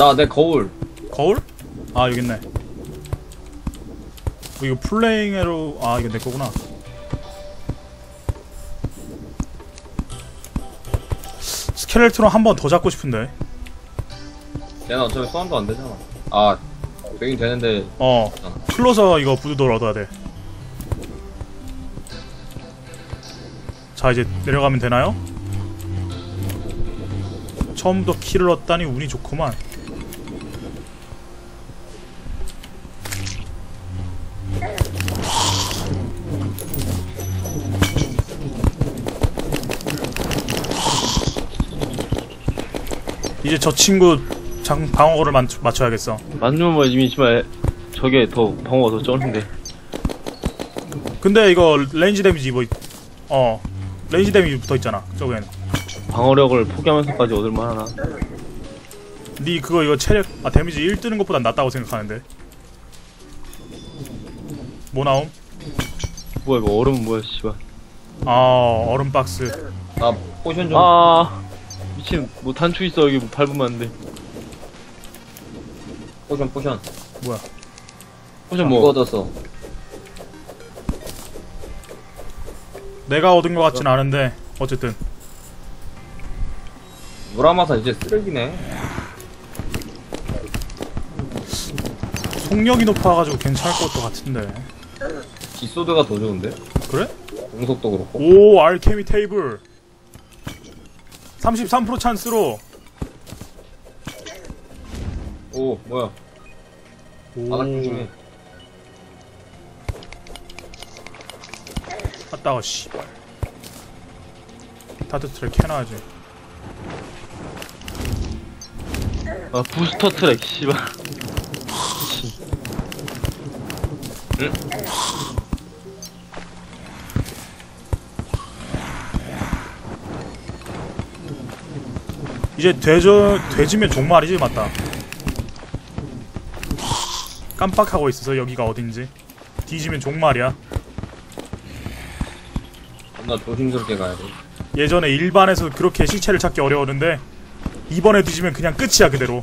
나 내 거울. 거울? 아 여기 있네. 어, 이거 플레잉 에로 아 이거 내 거구나. 스켈레트론 한 번 더 잡고 싶은데. 얘는 어차피 소환도 안 되잖아. 아, 되긴 되는데 어. 클로저 이거 부두돌 얻어야 돼. 자 이제 내려가면 되나요? 처음부터 키를 얻다니 운이 좋구만. 이제 저 친구 장 방어구를 맞, 맞춰야겠어. 맞으면 뭐 이미 지만 저게 더 방어가 더 쩌는데 근데 이거 레인지 데미지 뭐, 어, 레인지 데미지 붙어 있잖아. 저거에는. 방어력을 포기하면서까지 얻을 만하나 니 그거 이거 체력, 아 데미지 1 뜨는 것보다 낫다고 생각하는데. 뭐 나옴? 뭐야 이거 얼음은 뭐야 씨발 아, 얼음 박스. 나 포션 좀. 아 미친 뭐 단추 있어 여기 뭐 밟으면 안돼 포션 포션. 포션 뭐뭐 얻었어? 내가 얻은 것 같진 않은데, 어쨌든. 무라마사 이제 쓰레기네. 속력이 높아가지고 괜찮을 것도 같은데. 지소드가 더 좋은데? 그래? 공속도 그렇고. 오, 알케미 테이블. 33% 찬스로. 오, 뭐야? 오, 바닥 조심해. 갔다가, 씨발. 다트 트랙 해놔야지. 아 부스터 트랙 씨발 이제 돼져 돼지면 종말이지 맞다. 깜빡하고 있어서 여기가 어딘지. 뒤지면 종말이야. 나 조심스럽게 가야 돼. 예전에 일반에서 그렇게 시체를 찾기 어려웠는데 이번에 뒤지면 그냥 끝이야 그대로.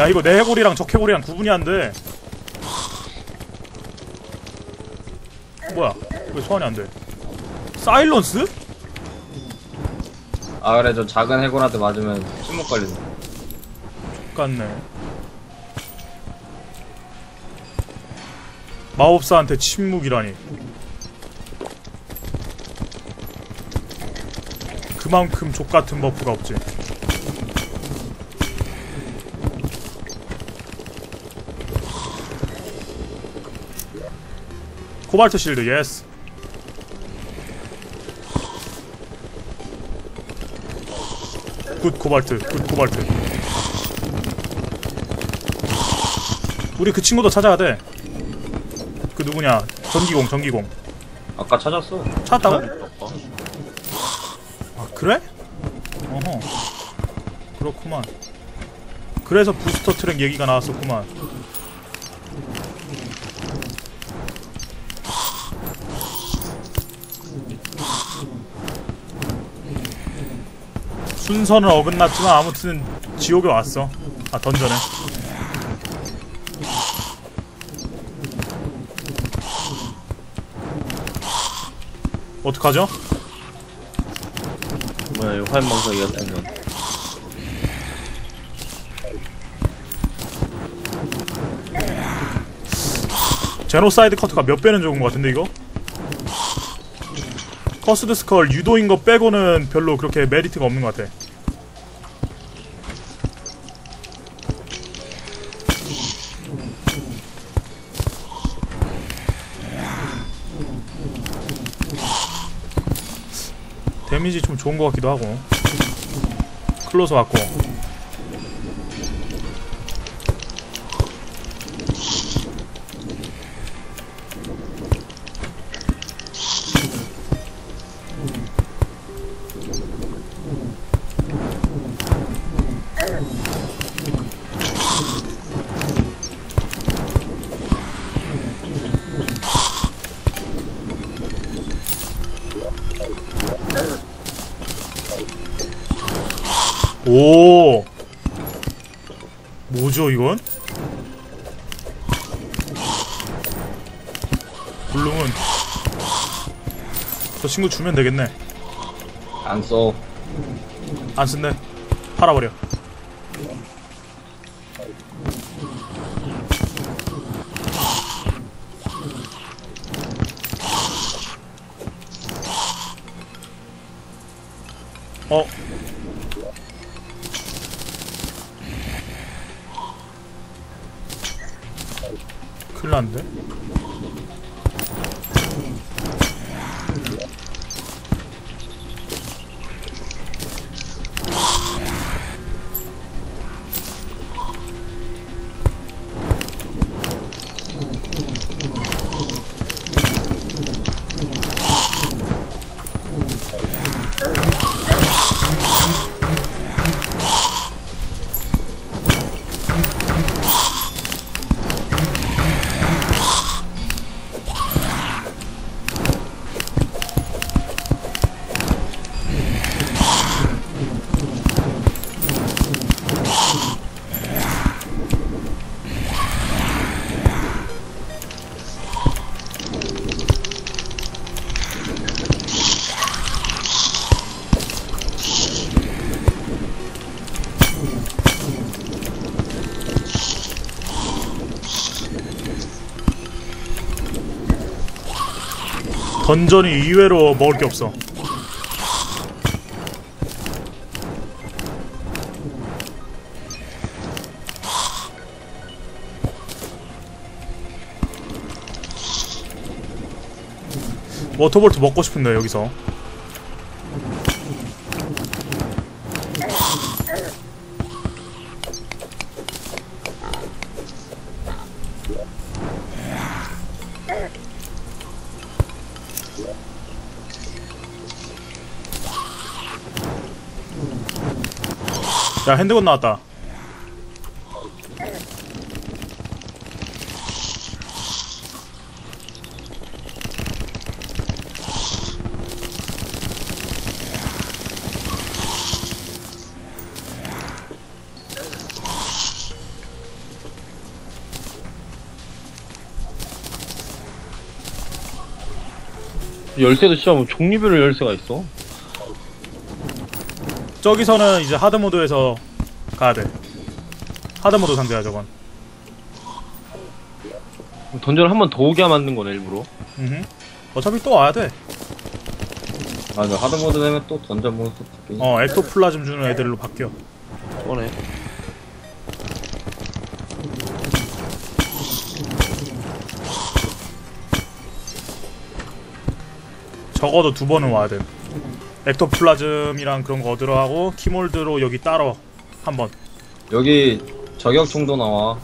야 이거 내 해골이랑 적 해골이랑 구분이 안 돼. 뭐야? 왜 소환이 안 돼? 사일런스? 아 그래 저 작은 해골한테 맞으면 침묵 걸린다. 같네. 마법사한테 침묵이라니. 그만큼 족같은 버프가 없지. 코발트 실드, 예스. 굿 코발트, 굿 코발트. 우리 그 친구도 찾아야 돼. 그 누구냐? 전기공, 전기공. 아까 찾았어. 찾았다고? 아 그래? 어허. 그렇구만. 그래서 부스터 트랙 얘기가 나왔었구만. 순서는 어긋났지만 아무튼 지옥에 왔어. 아 던전에. 어떡하죠? 뭐야 이 화염방사기 같은 건 제노사이드 커트가 몇 배는 좋은 것 같은데 이거? 커스드 스컬 유도인 거 빼고는 별로 그렇게 메리트가 없는 것 같아. 데미지 좀 좋은 것 같기도 하고. 클로즈 왔고. 오 뭐죠 이건? 블룸은 저 친구 주면 되겠네 안 써. 안 쓴대 팔아버려 던전이 의외로 먹을 게 없어. 워터볼트 먹고 싶은데 여기서 야 핸드건 나왔다 열쇠도 진짜 뭐 종류별로 열쇠가 있어. 저기서는 이제 하드 모드에서 가야돼 하드모드 상대야 저건 던전을 한 번 더 오게 만든 거네 일부러. 음흠. 어차피 또 와야돼 맞아. 하드모드 되면 또 던전 몬스터 바뀌. 어 엑토플라즘 주는 애들로 바뀌어 뻔해. 적어도 두 번은 와야 돼. 엑토플라즘이랑 그런 거 얻으러 하고 키몰드로 여기 따러 한 번. 여기 저격총도 나와.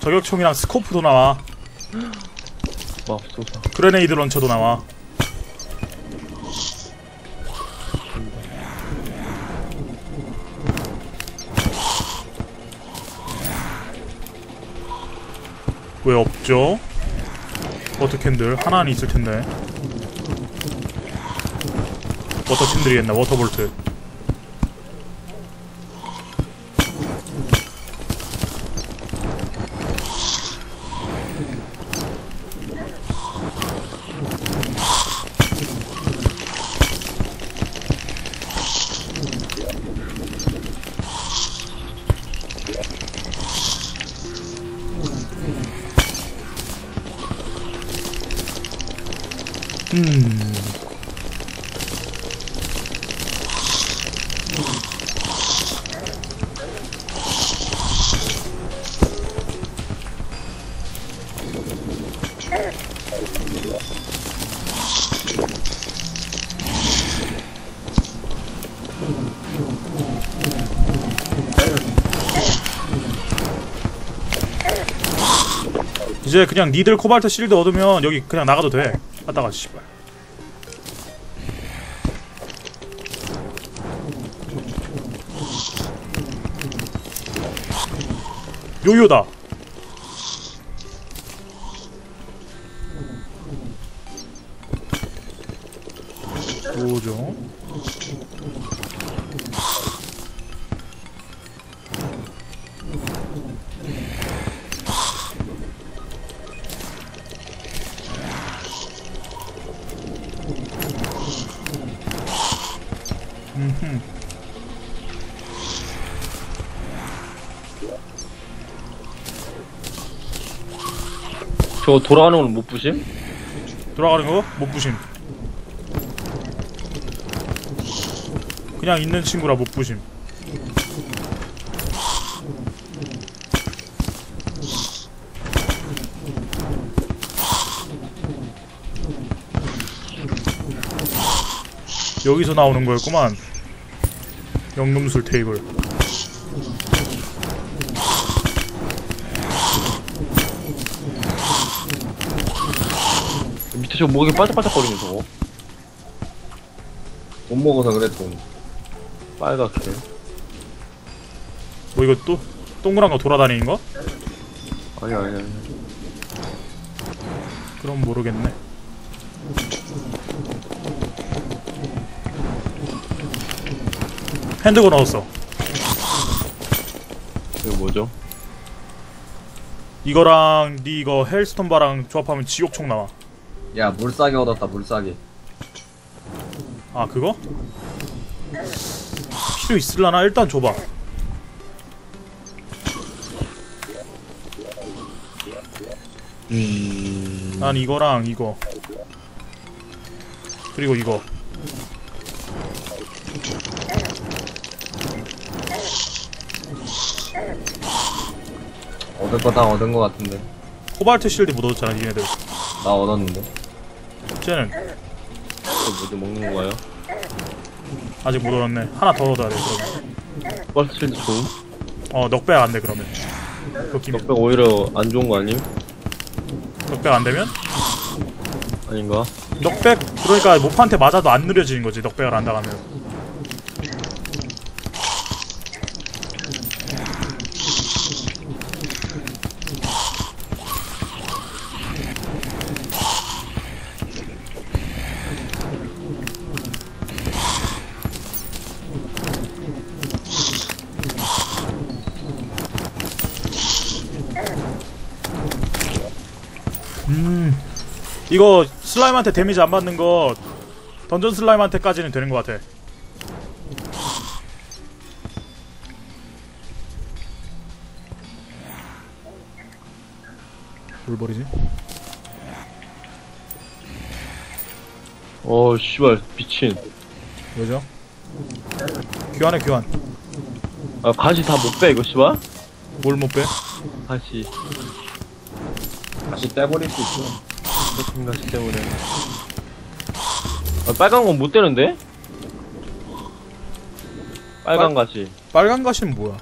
저격총이랑 스코프도 나와. 맙소사. 그레네이드 런처도 나와. 왜 없죠? 워터캔들 하나는 있을 텐데. 워터캔들이겠나 워터볼트. 이제 그냥 니들 코발트 실드 얻으면 여기 그냥 나가도 돼. 갔다가 씨발. 요요다. 저거 돌아가는 건 못 부심? 돌아가는 거 못 부심. 그냥 있는 친구라 못 부심. 여기서 나오는 거였구만. 연금술 테이블. 밑에 저거 목이 반짝반짝거리네 저거 못 먹어서 그랬더니. 빨갛게 뭐 이거 또 동그란 거 돌아다니는 거? 아니 아니 아니 그럼 모르겠네. 핸드건 얻었어. 이거 뭐죠? 이거랑 니 이거 헬스톤 바랑 조합하면 지옥총 나와. 야, 물싸게 얻었다, 물싸게. 아 그거? 필요 있을라나 일단 줘봐. 음... 난 이거랑 이거 그리고 이거 얻을 거 다 얻은 거 같은데. 코발트 실드 못 얻었잖아 니네들. 나 얻었는데. 쟤는 이거 뭐지 먹는 거예요? 아직 못 얻었네. 하나 더 얻어야 돼 그러면. 버스실드 좋음? 어 넉백 안 돼 그러면. 그 넉백 오히려 안 좋은 거 아님? 넉백 안 되면 아닌가? 넉백 그러니까 모판테 맞아도 안 느려지는 거지 넉백을 안 당하면. 음 이거 슬라임한테 데미지 안 받는 거 던전 슬라임한테까지는 되는 것 같아. 뭘 버리지? 어 씨발 미친 왜죠? 교환해 교환. 아 가시 다 못 빼 이거 씨발? 뭘 못 빼? 가시 다시 떼버릴 수 있어. 같은 가시 때문에 아 빨간 건 못 되는데? 빨간 가시 빨간 가시는 뭐야?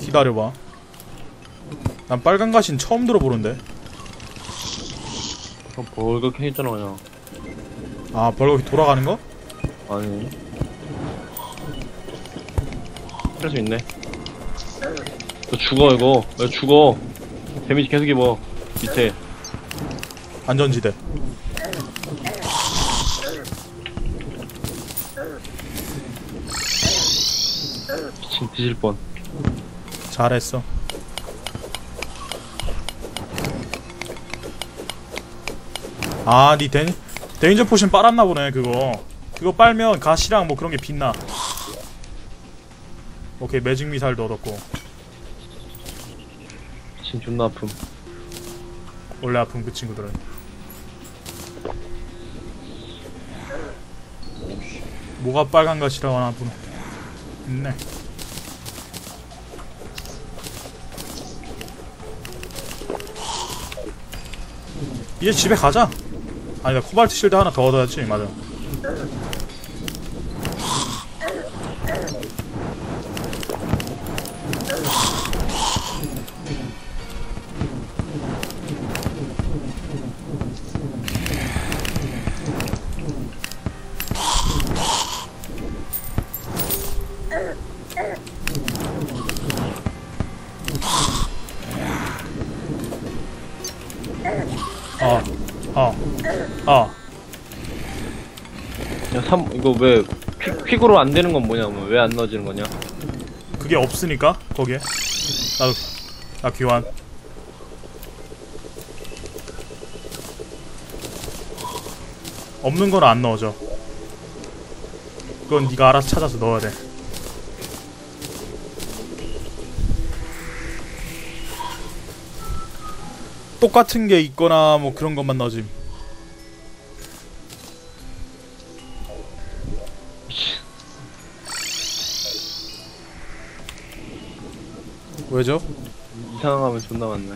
기다려봐. 난 빨간 가시는 처음 들어보는데. 그럼 벌겋게 했잖아 그냥 아 벌겋게 돌아가는 거? 아니 할 수 있네 너 죽어 이거 너 죽어 데미지 계속 입어 밑에 안전지대. 미친 뒤질 뻔 잘했어. 아, 니 데, 데인 저 포션 빨았나 보네, 그거. 그거 빨면 가시랑 뭐 그런 게 빛나. 오케이, 매직 미사일도 얻었고. 미친 존나 아픔 원래 아픈 그 친구들은. 뭐가 빨간 가시라고 하나 보네. 있네. 이제 집에 가자. 아니다, 코발트 실드 하나 더 얻어야지, 맞아. 이거 왜, 퀵, 퀵으로 안 되는 건 뭐냐, 왜안 넣어지는 거냐? 그게 없으니까 거기에. 나도 나 귀환. 없는 건 안 넣어져. 그건 네가 알아서 찾아서 넣어야 돼. 똑같은 게 있거나 뭐 그런 것만 넣어짐 왜죠? 이상한 거 하면 존나 많네.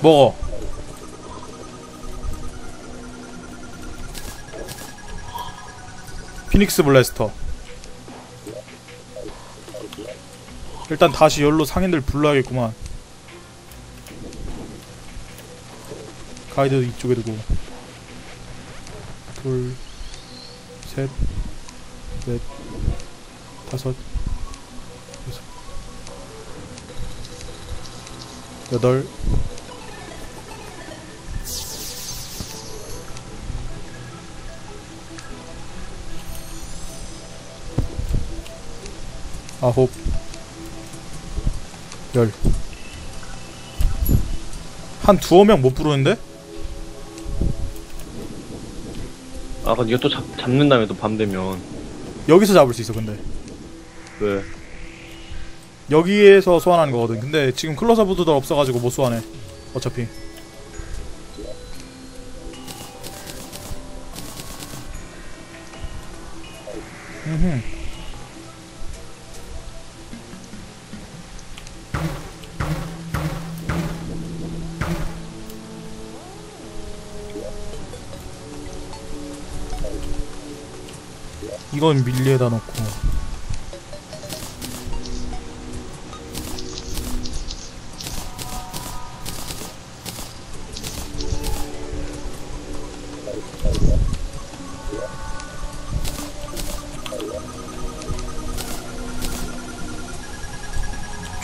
먹어 피닉스 블래스터. 일단 다시 열로 상인들 불러야겠구만. 가이드 이쪽에 두고. 둘 셋 넷 다섯 여섯 여덟 아홉 열 한 두어 명 못 부르는데? 아, 근데 이거 또 잡, 잡는 다음에 또밤 되면. 여기서 잡을 수 있어 근데 왜? 여기에서 소환하는 거거든 근데 지금 클로저 부드도 없어가지고 못 소환해 어차피 이건 밀리에다 놓고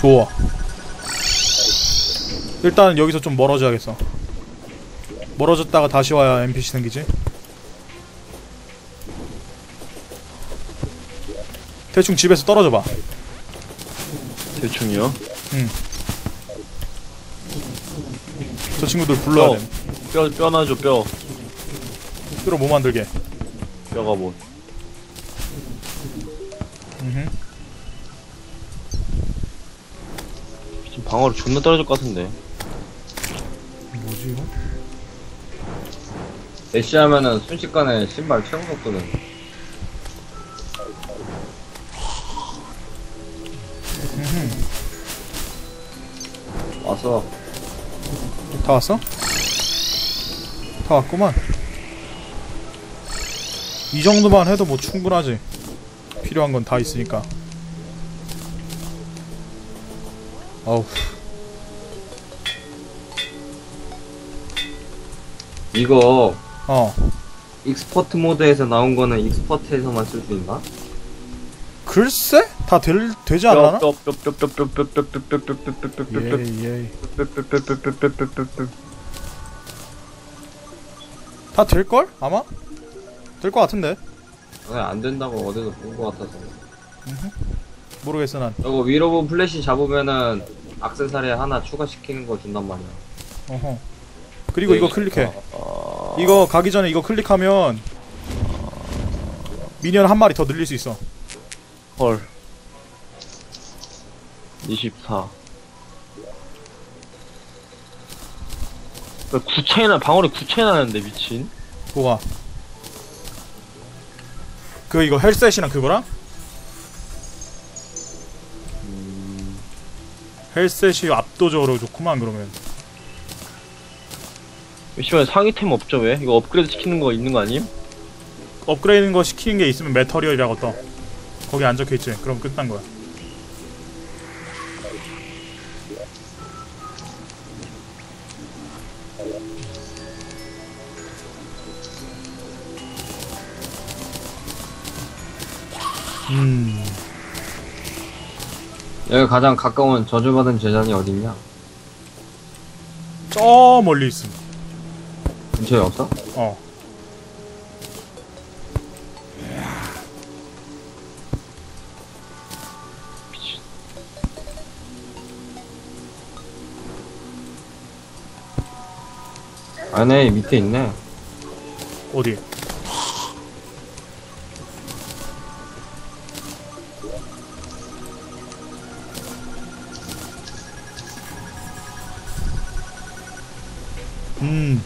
좋아. 일단 여기서 좀 멀어져야겠어. 멀어졌다가 다시 와야 NPC 생기지. 대충 집에서 떨어져 봐. 대충이요? 저 친구들 불러야 어. 돼. 뼈, 뼈나 줘, 뼈. 뼈로 뭐 만들게. 뼈가 뭐. 음흠. 지금 방어로 존나 떨어질 것 같은데. 뭐지 이거? 애쉬 하면은 순식간에 신발 최고 속도는 와서 다 왔어? 다 왔구만. 이 정도만 해도 뭐 충분하지. 필요한 건 다 있으니까. 어우, 이거 어. 익스퍼트 모드에서 나온 거는 익스퍼트에서만 쓸 수 있나? 글쎄? 다 될, 되지 않나? 다 될걸? 아마? 될 것 같은데 아니, 안 된다고 어디서 본 것 같아서. 모르겠어 난 저거 위로본 플래시 잡으면은 악세사리 하나 추가시키는 거 준단 말이야. 어허. 그리고 이거 클릭해 어, 이거 가기 전에 이거 클릭하면 미니언 한 마리 더 늘릴 수 있어 헐 24. 왜 9차이나, 방어리 9차이나 나는데, 미친? 뭐가? 그 이거 헬셋이랑 그거랑? 헬셋이 압도적으로 좋구만 그러면 씨발 상위템 없죠, 왜? 이거 업그레이드 시키는 거 있는 거 아님? 업그레이드 거 시키는 게 있으면 메터리얼이라고 떠 거기 안 적혀있지 그럼 끝난 거야 여기 가장 가까운 저주받은 제자리 어딨냐? 저 멀리 있음. 근처에 없어? 어. 아네 밑에 있네 어디? 음.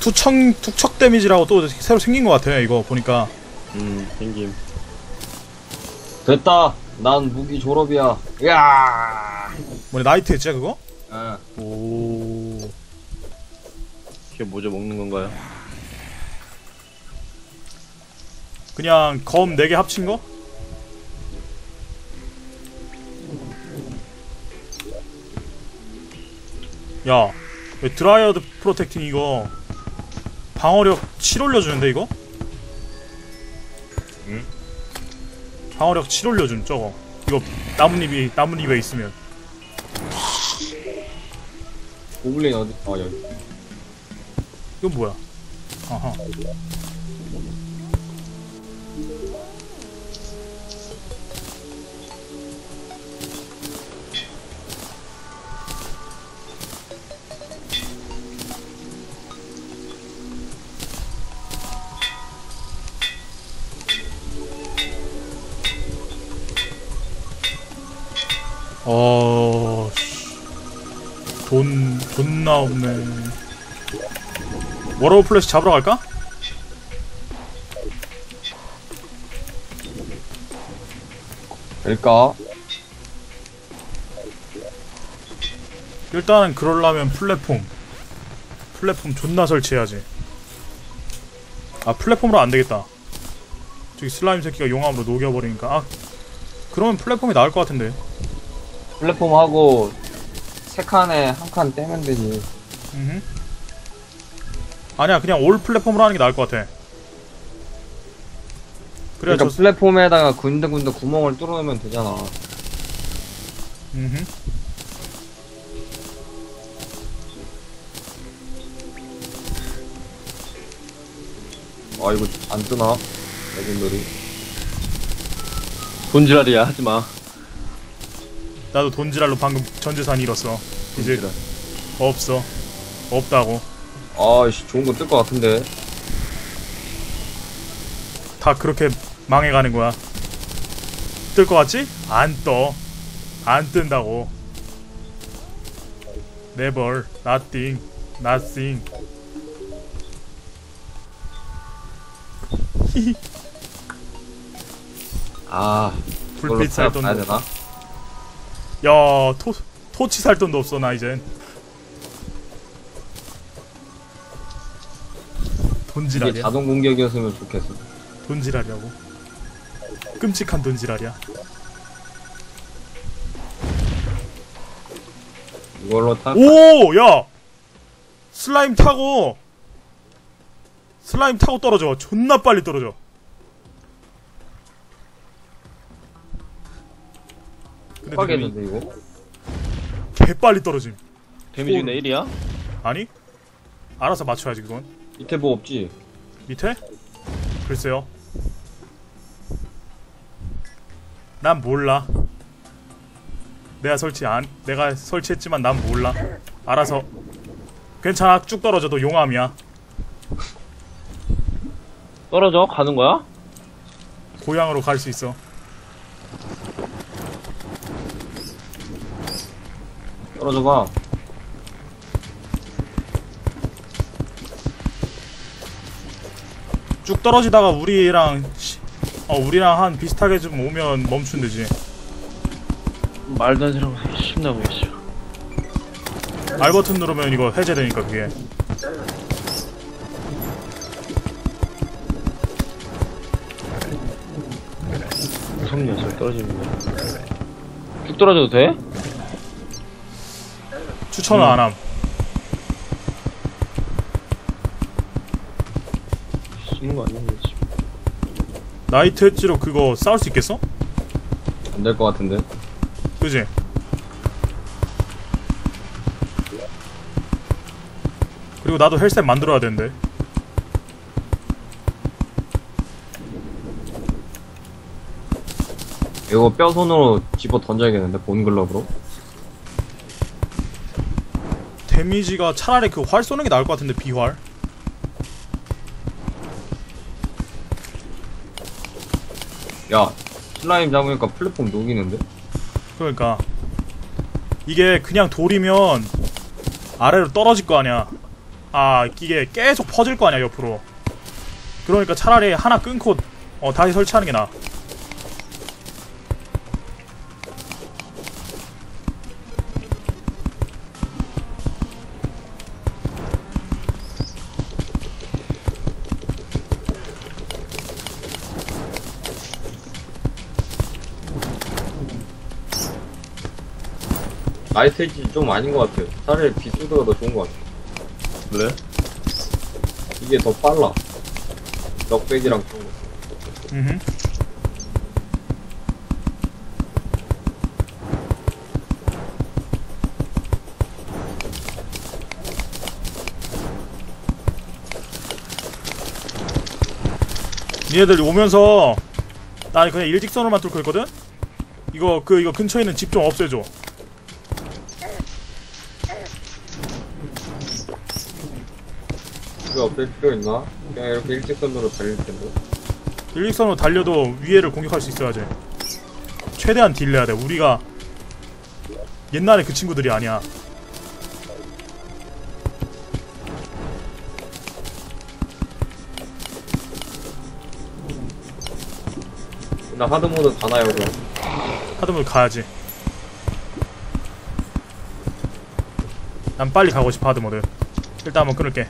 투척 투척 데미지라고 또 새로 생긴 것 같아 이거 보니까 음, 생김. 됐다 난 무기 졸업이야 야 뭐냐 나이트 엣지야 그거? 이게 뭐죠? 먹는 건가요? 그냥 검 4개 합친 거? 야, 왜 드라이어드 프로텍팅 이거 방어력 7 올려주는데 이거? 응? 방어력 7 올려준 저거 이거 나뭇잎이 나뭇잎에 있으면 고블린 어디 어 여기 이건 뭐야? 아하 어, 워러브 플래시 잡으러 갈까? 될까? 일단은 그럴라면 플랫폼. 플랫폼 존나 설치해야지. 아 플랫폼으로 안 되겠다. 저기 슬라임 새끼가 용암으로 녹여버리니까. 아 그러면 플랫폼이 나을 것 같은데. 플랫폼 하고 세 칸에 한 칸 떼면 되지 음흠. 아니야 그냥 올 플랫폼으로 하는 게 나을 것 같아. 그래야 그러니까 저 플랫폼에다가 군데군데 구멍을 뚫어놓으면 되잖아 음흠. 아 이거 안 뜨나? 레전더리 돈지랄이야, 하지 마. 나도 돈지랄로 방금 전재산 잃었어. 이제 없어. 없다고. 아씨 좋은 거 뜰 것 같은데 다 그렇게 망해가는 거야. 뜰 것 같지? 안 떠. 안 뜬다고. Never, nothing, nothing. 아 불빛 살 돈도. 되나? 야, 토 토치 살 돈도 없어 나 이젠. 이게 돈지랄이야. 자동 공격이었으면 좋겠어 돈지랄이라고. 끔찍한 돈지랄이야. 이걸로 타 오, 야, 슬라임 타고 슬라임 타고 떨어져. 존나 빨리 떨어져. 근데 데미, 빡겠는데 이거? 개 빨리 떨어짐. 데미지 내일이야? 아니? 알아서 맞춰야지 그건. 밑에 뭐 없지? 밑에? 글쎄요. 난 몰라. 내가 설치 안, 내가 설치했지만 난 몰라. 알아서. 괜찮아, 쭉 떨어져도 용암이야. 떨어져? 가는 거야? 고향으로 갈 수 있어. 떨어져 봐 쭉 떨어지다가 우리랑 시- 어 우리랑 한 비슷하게 좀 오면 멈춘 되지. 말도 안 되는 거 신나 보이시죠. R 버튼 누르면 이거 해제되니까 그게 무섭냐, 잘 떨어지는 거. 쭉 떨어져도 돼? 추천은 음. 안함 쓰는 거 아니야, 그렇지. 나이트 엣지로 그거 싸울 수 있겠어? 안 될 것 같은데. 그지? 그리고 나도 헬스텝 만들어야 되는데 이거 뼈 손으로 집어 던져야겠는데, 본 글러브로. 데미지가 차라리 그 활 쏘는 게 나을 것 같은데 비활 야, 슬라임 잡으니까 플랫폼 녹이는데? 그러니까. 이게 그냥 돌이면 아래로 떨어질 거 아니야. 아 이게 계속 퍼질 거 아니야 옆으로. 그러니까 차라리 하나 끊고 어 다시 설치하는 게 나아 엣지 좀 아닌 것 같아요. 차라리 비투드가 더 좋은 것 같아요. 그래? 이게 더 빨라. 넉백이랑 그런 거. 음흠. 니네들 오면서 나 그냥 일직선으로만 뚫고 있거든? 이거 그 이거 근처에 있는 집 좀 없애줘 이거 없앨 필요 있나? 그냥 이렇게 일직선으로 달릴 텐데. 일직선으로 달려도 위에를 공격할 수 있어야지 최대한 딜 내야 돼 우리가 옛날에 그 친구들이 아니야 나 하드모드 가나요, 그럼? 하드모드 가야지 난 빨리 가고 싶어 하드모드 일단 한번 끊을게